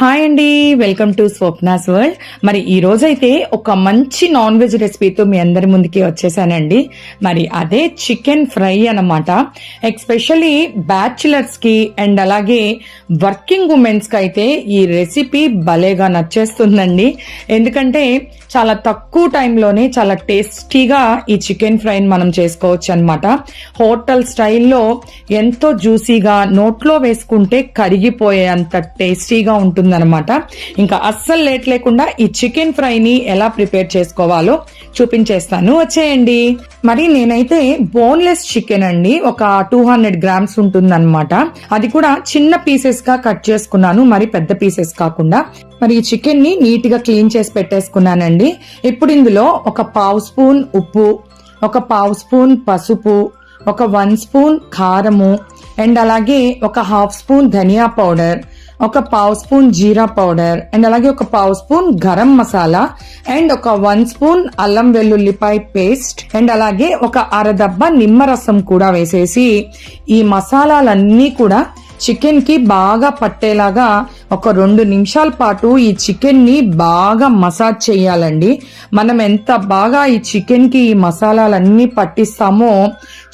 Hi అండి welcome to Swapna's world. మరి ఈ రోజైతే ఒక మంచి నాన్ వెజ్ రెసిపీతో మీ అందరి ముందుకి వచ్చేసానండి. మరి అదే చికెన్ ఫ్రై అన్నమాట. ఎక్స్పెషలీ బ్యాచులర్స్కి అండ్ అలాగే వర్కింగ్ ఉమెన్స్కి అయితే ఈ రెసిపీ భలేగా నచ్చేస్తుందండి. ఎందుకంటే చాలా తక్కువ టైంలోనే చాలా టేస్టీగా ఈ చికెన్ ఫ్రైని మనం చేసుకోవచ్చు అనమాట హోటల్ స్టైల్లో ఎంతో జ్యూసీగా నోట్లో వేసుకుంటే కరిగిపోయే అంత టేస్టీగా ఉంటుందన్నమాట. ఇంకా అస్సలు లేట్ లేకుండా ఈ చికెన్ ఫ్రైని ఎలా ప్రిపేర్ చేసుకోవాలో చూపించేస్తాను. వచ్చేయండి. మరి నేనైతే బోన్లెస్ చికెన్ అండి. ఒక టూ హండ్రెడ్ గ్రామ్స్ ఉంటుందన్నమాట. అది కూడా చిన్న పీసెస్గా కట్ చేసుకున్నాను. మరి పెద్ద పీసెస్ కాకుండా. మరి ఈ చికెన్ని నీట్గా క్లీన్ చేసి పెట్టేసుకున్నానండి. ఇప్పుడు ఇందులో ఒక పావు స్పూన్ ఉప్పు ఒక పావు స్పూన్ పసుపు ఒక వన్ స్పూన్ కారము అండ్ అలాగే ఒక హాఫ్ స్పూన్ ధనియా పౌడర్ ఒక పావు స్పూన్ జీరా పౌడర్ అండ్ అలాగే ఒక పావు స్పూన్ గరం మసాలా అండ్ ఒక వన్ స్పూన్ అల్లం వెల్లుల్లిపాయ పేస్ట్ అండ్ అలాగే ఒక అరదబ్బ నిమ్మరసం కూడా వేసేసి ఈ మసాలాలన్నీ కూడా చికెన్కి బాగా పట్టేలాగా ఒక రెండు నిమిషాల పాటు ఈ చికెన్ని బాగా మసాజ్ చేయాలండి. మనం ఎంత బాగా ఈ చికెన్కి ఈ మసాలాలన్నీ పట్టిస్తామో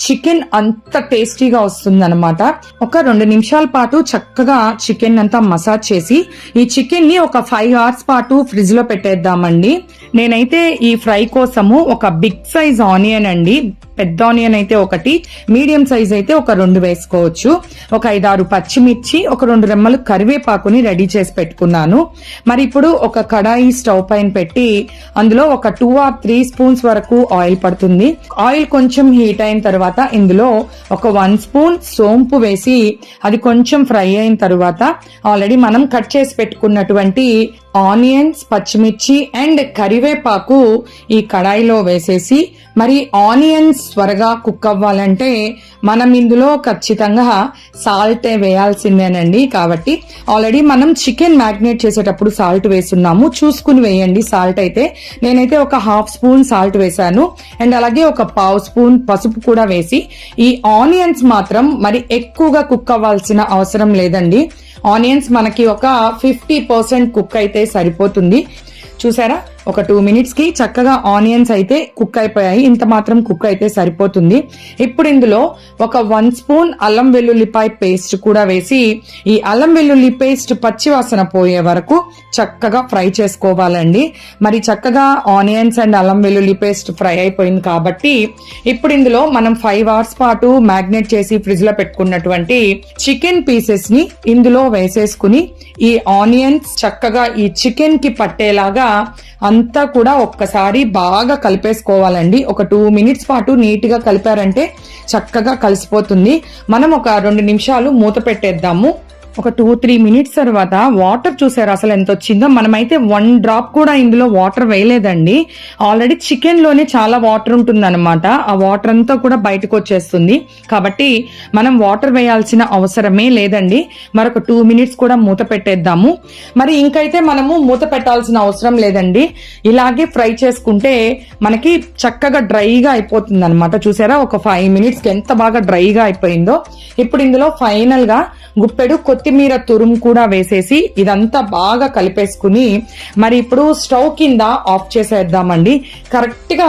చికెన్ అంత టేస్టీగా వస్తుందన్నమాట. ఒక రెండు నిమిషాల పాటు చక్కగా చికెన్ అంతా మసాజ్ చేసి ఈ చికెన్ని ఒక ఫైవ్ అవర్స్ పాటు ఫ్రిడ్జ్లో పెట్టేద్దామండి. నేనైతే ఈ ఫ్రై కోసము ఒక బిగ్ సైజ్ ఆనియన్ అండి. పెద్ద ఆనియన్ అయితే ఒకటి మీడియం సైజ్ అయితే ఒక రెండు వేసుకోవచ్చు. ఒక ఐదారు పచ్చిమిర్చి ఒక రెండు రెమ్మలు కరివేపాకుని రెడీ చేసి పెట్టుకున్నాను. మరి ఇప్పుడు ఒక కడాయి స్టవ్ పైన పెట్టి అందులో ఒక టూ ఆర్ త్రీ స్పూన్స్ వరకు ఆయిల్ పడుతుంది. ఆయిల్ కొంచెం హీట్ అయిన తర్వాత ఇందులో ఒక వన్ స్పూన్ సోంపు వేసి అది కొంచెం ఫ్రై అయిన తర్వాత ఆల్రెడీ మనం కట్ చేసి పెట్టుకున్నటువంటి ఆనియన్స్ పచ్చిమిర్చి అండ్ కరివేపాకు ఈ కడాయిలో వేసేసి మరి ఆనియన్స్ త్వరగా కుక్ అవ్వాలంటే మనం ఇందులో ఖచ్చితంగా సాల్ట్ వేయాల్సిందేనండి. కాబట్టి ఆల్రెడీ మనం చికెన్ మ్యాగ్నేట్ చేసేటప్పుడు సాల్ట్ వేస్తున్నాము. చూసుకుని వేయండి. సాల్ట్ అయితే నేనైతే ఒక హాఫ్ స్పూన్ సాల్ట్ వేసాను అండ్ అలాగే ఒక పావు స్పూన్ పసుపు కూడా వేసి ఈ ఆనియన్స్ మాత్రం మరి ఎక్కువగా కుక్ అవ్వాల్సిన అవసరం లేదండి. ఆనియన్స్ మనకి ఒక ఫిఫ్టీ పర్సెంట్ కుక్ అయితే సరిపోతుంది. చూసారా? ఒక టూ మినిట్స్కి చక్కగా ఆనియన్స్ అయితే కుక్ అయిపోయాయి. ఇంత మాత్రం కుక్ అయితే సరిపోతుంది. ఇప్పుడు ఇందులో ఒక వన్ స్పూన్ అల్లం వెల్లుల్లిపాయ పేస్ట్ కూడా వేసి ఈ అల్లం వెల్లుల్లి పేస్ట్ పచ్చివాసన పోయే వరకు చక్కగా ఫ్రై చేసుకోవాలండి. మరి చక్కగా ఆనియన్స్ అండ్ అల్లం వెల్లుల్లి పేస్ట్ ఫ్రై అయిపోయింది కాబట్టి ఇప్పుడు ఇందులో మనం ఫైవ్ అవర్స్ పాటు మ్యాగ్నేట్ చేసి ఫ్రిడ్జ్లో పెట్టుకున్నటువంటి చికెన్ పీసెస్ని ఇందులో వేసేసుకుని ఈ ఆనియన్స్ చక్కగా ఈ చికెన్కి పట్టేలాగా అంతా కూడా ఒక్కసారి బాగా కలిపేసుకోవాలండి. ఒక టూ మినిట్స్ పాటు నీట్గా కలిపారంటే చక్కగా కలిసిపోతుంది. మనం ఒక రెండు నిమిషాలు మూత పెట్టేద్దాము. ఒక టూ త్రీ మినిట్స్ తర్వాత వాటర్ చూసారు అసలు ఎంత వచ్చిందో మనమైతే వన్ డ్రాప్ కూడా ఇందులో వాటర్ వేయలేదండి. ఆల్రెడీ చికెన్లోనే చాలా వాటర్ ఉంటుందన్నమాట. ఆ వాటర్ అంతా కూడా బయటకు వచ్చేస్తుంది. కాబట్టి మనం వాటర్ వేయాల్సిన అవసరమే లేదండి. మరొక టూ మినిట్స్ కూడా మూత పెట్టేద్దాము. మరి ఇంకైతే మనము మూత పెట్టాల్సిన అవసరం లేదండి. ఇలాగే ఫ్రై చేసుకుంటే మనకి చక్కగా డ్రైగా అయిపోతుంది అనమాట చూసారా? ఒక ఫైవ్ మినిట్స్ ఎంత బాగా డ్రైగా అయిపోయిందో. ఇప్పుడు ఇందులో ఫైనల్గా గుప్పెడు కొత్తిమీర తురుము కూడా వేసేసి ఇదంతా బాగా కలిపేసుకుని మరి ఇప్పుడు స్టవ్ కింద ఆఫ్ చేసేద్దామండి. కరెక్ట్గా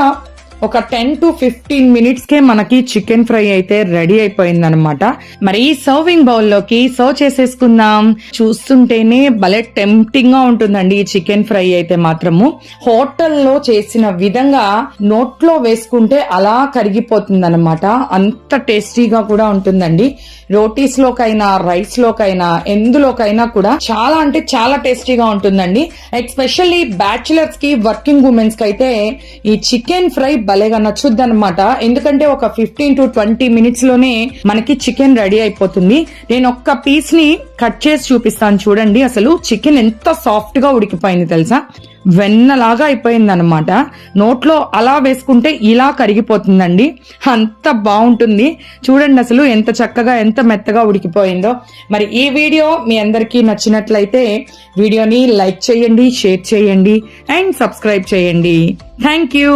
ఒక టెన్ టు ఫిఫ్టీన్ మినిట్స్ కే మనకి చికెన్ ఫ్రై అయితే రెడీ అయిపోయింది అనమాట మరి సర్వింగ్ బౌల్లోకి సర్వ్ చేసేసుకుందాం. చూస్తుంటేనే భలే టెంప్టింగ్గా ఉంటుందండి ఈ చికెన్ ఫ్రై అయితే మాత్రము. హోటల్లో చేసిన విధంగా నోట్లో వేసుకుంటే అలా కరిగిపోతుంది అనమాట అంత టేస్టీగా కూడా ఉంటుందండి. రోటీస్ లోకైనా రైస్ లోకైనా ఎందులోకైనా కూడా చాలా అంటే చాలా టేస్టీగా ఉంటుందండి. ఎస్పెషల్లీ బ్యాచులర్స్కి వర్కింగ్ ఉమెన్స్కి అయితే ఈ చికెన్ ఫ్రై భలేగా నచ్చుద్ది అనమాట ఎందుకంటే ఒక ఫిఫ్టీన్ టు ట్వంటీ మినిట్స్లోనే మనకి చికెన్ రెడీ అయిపోతుంది. నేను ఒక్క పీస్ని కట్ చేసి చూపిస్తాను చూడండి. అసలు చికెన్ ఎంత సాఫ్ట్గా ఉడికిపోయింది తెలుసా? వెన్నలాగా అయిపోయింది అనమాట నోట్లో అలా వేసుకుంటే ఇలా కరిగిపోతుందండి. అంత బాగుంటుంది. చూడండి అసలు ఎంత చక్కగా ఎంత మెత్తగా ఉడికిపోయిందో. మరి ఈ వీడియో మీ అందరికీ నచ్చినట్లయితే వీడియోని లైక్ చేయండి షేర్ చేయండి అండ్ సబ్స్క్రైబ్ చేయండి. Thank you.